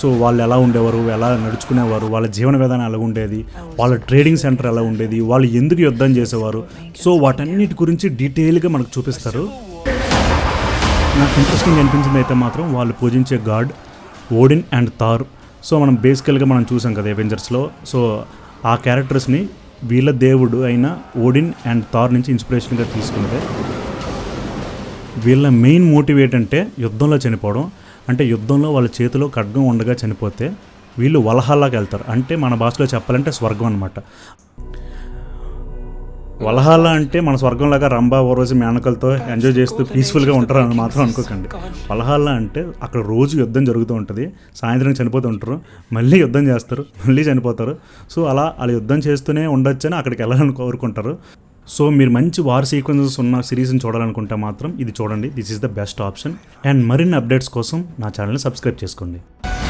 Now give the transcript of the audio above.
So వాళ్ళు ఎలా ఉండేవారు ఎలా నడుచుకునేవారు వాళ్ళ జీవన విధానం ఎలా ఉండేది వాళ్ళ ట్రేడింగ్ సెంటర్ ఎలా ఉండేది వాళ్ళు ఎందుకు యుద్ధం చేసేవారు? సో వాటన్నిటి గురించి డీటెయిల్గా మనకు చూపిస్తారు. నాకు ఇంట్రెస్టింగ్ అనిపించింది అయితే మాత్రం వాళ్ళు పూజించే god Odin and Thor so మనం బేసికల్గా మనం చూసాం కదా అవెంజర్స్లో సో ఆ క్యారెక్టర్స్ని వీళ్ళ దేవుడు అయిన ఓడిన్ అండ్ థార్ నుంచి ఇన్స్పిరేషన్గా తీసుకుంటే వీళ్ళ మెయిన్ మోటివ్ ఏంటంటే యుద్ధంలో చనిపోవడం. అంటే యుద్ధంలో వాళ్ళ చేతిలో ఖడ్గం ఉండగా చనిపోతే వీళ్ళు వలహాల్లాకి వెళ్తారు. అంటే మన భాషలో చెప్పాలంటే స్వర్గం అనమాట వలహాల అంటే మన స్వర్గంలాగా రంభా ఓరోజు మేనకలతో ఎంజాయ్ చేస్తూ పీస్ఫుల్గా ఉంటారు అని మాత్రం అనుకోకండి. వలహాల అంటే అక్కడ రోజు యుద్ధం జరుగుతూ ఉంటుంది. సాయంత్రం చనిపోతూ ఉంటారు. మళ్ళీ యుద్ధం చేస్తారు. మళ్ళీ చనిపోతారు. సో అలా అలా యుద్ధం చేస్తూనే ఉండొచ్చని అక్కడికి వెళ్ళాలని కోరుకుంటారు. సో మీరు మంచి వార్ సీక్వెన్సెస్ ఉన్న సిరీస్ని చూడాలనుకుంటే మాత్రం ఇది చూడండి. This is the best option and మరిన్ని అప్డేట్స్ కోసం నా ఛానల్ని సబ్స్క్రైబ్ చేసుకోండి.